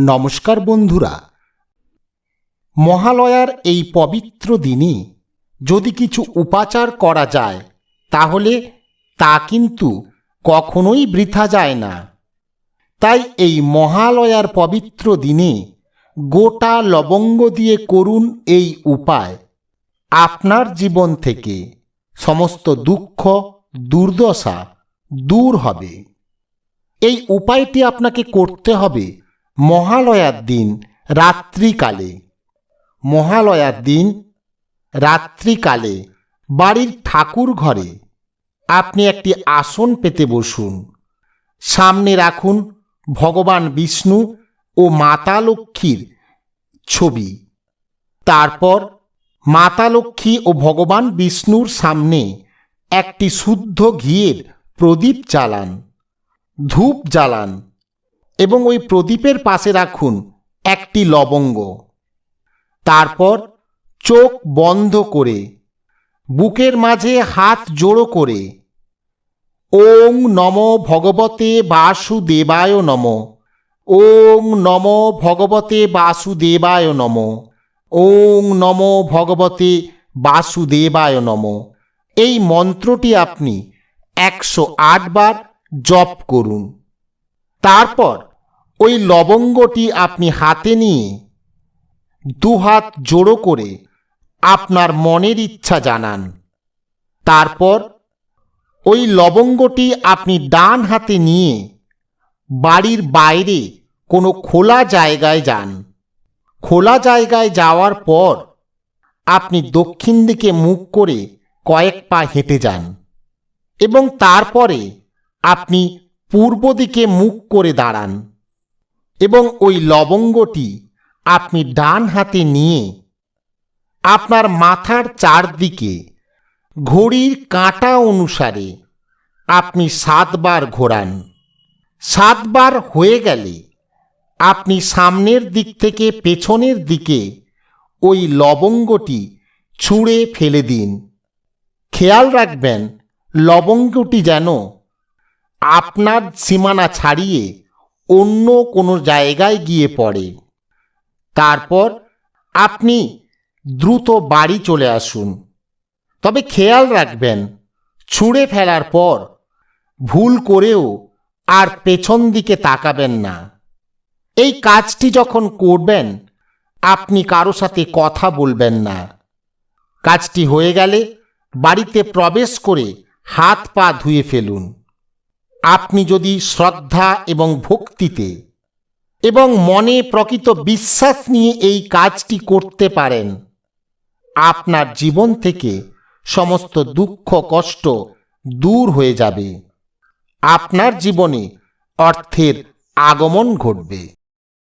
নমস্কার বন্ধুরা। মহালয়ার এই পবিত্র দিনে যদি কিছু উপাচার করা যায়, তাহলে তা কিন্তু কখনোই বৃথা যায় না। তাই এই মহালয়ার পবিত্র দিনে গোটা লবঙ্গ দিয়ে করুন এই উপায়। আপনার জীবন থেকে সমস্ত দুঃখ, দুর্দশা দূর হবে। এই উপায়টি আপনাকে করতে হবে মহালয়ার দিন রাত্রিকালে। মহালয়ার দিন রাত্রিকালে বাড়ির ঠাকুর ঘরে আপনি একটি আসন পেতে বসুন। সামনে রাখুন ভগবান বিষ্ণু ও মাতা লক্ষ্মীর ছবি। তারপর মাতা লক্ষ্মী ও ভগবান বিষ্ণুর সামনে একটি শুদ্ধ ঘিয়ের প্রদীপ জ্বালান, ধূপ জ্বালান এবং ওই প্রদীপের পাশে রাখুন একটি লবঙ্গ। তারপর চোখ বন্ধ করে, বুকের মাঝে হাত জোড়ো করে, ওং নম ভগবতে বাসুদেবায় নম, ওং নম ভগবতে বাসুদেবায় নম, ওং নম ভগবতে বাসুদেবায় নম। এই মন্ত্রটি আপনি একশো আট বার জপ করুন। তারপর ওই লবঙ্গটি আপনি হাতে নিয়ে দুহাত জোড়ো করে আপনার মনের ইচ্ছা জানান। তারপর ওই লবঙ্গটি আপনি ডান হাতে নিয়ে বাড়ির বাইরে কোনো খোলা জায়গায় যান। খোলা জায়গায় যাওয়ার পর আপনি দক্ষিণ দিকে মুখ করে কয়েক পা হেঁটে যান এবং তারপরে আপনি পূর্ব দিকে মুখ করে দাঁড়ান। এবং ওই লবঙ্গটি আপনি ডান হাতে নিয়ে আপনার মাথার চারদিকে ঘড়ির কাঁটা অনুসারে আপনি সাতবার ঘোরান। সাতবার হয়ে গেলে আপনি সামনের দিক থেকে পেছনের দিকে ওই লবঙ্গটি ছুঁড়ে ফেলে দিন। খেয়াল রাখবেন, লবঙ্গটি যেন আপনার সীমানা ছাড়িয়ে অন্য কোনো জায়গায় গিয়ে পড়ে। তারপর আপনি দ্রুত বাড়ি চলে আসুন। তবে খেয়াল রাখবেন, ছুঁড়ে ফেলার পর ভুল করেও আর পেছন দিকে তাকাবেন না। এই কাজটি যখন করবেন, আপনি কারও সাথে কথা বলবেন না। কাজটি হয়ে গেলে বাড়িতে প্রবেশ করে হাত পা ধুয়ে ফেলুন। আপনি যদি শ্রদ্ধা এবং ভক্তিতে এবং মনে প্রকৃত বিশ্বাস নিয়ে এই কাজটি করতে পারেন, আপনার জীবন থেকে সমস্ত দুঃখ, কষ্ট দূর হয়ে যাবে। আপনার জীবনে অর্থের আগমন ঘটবে।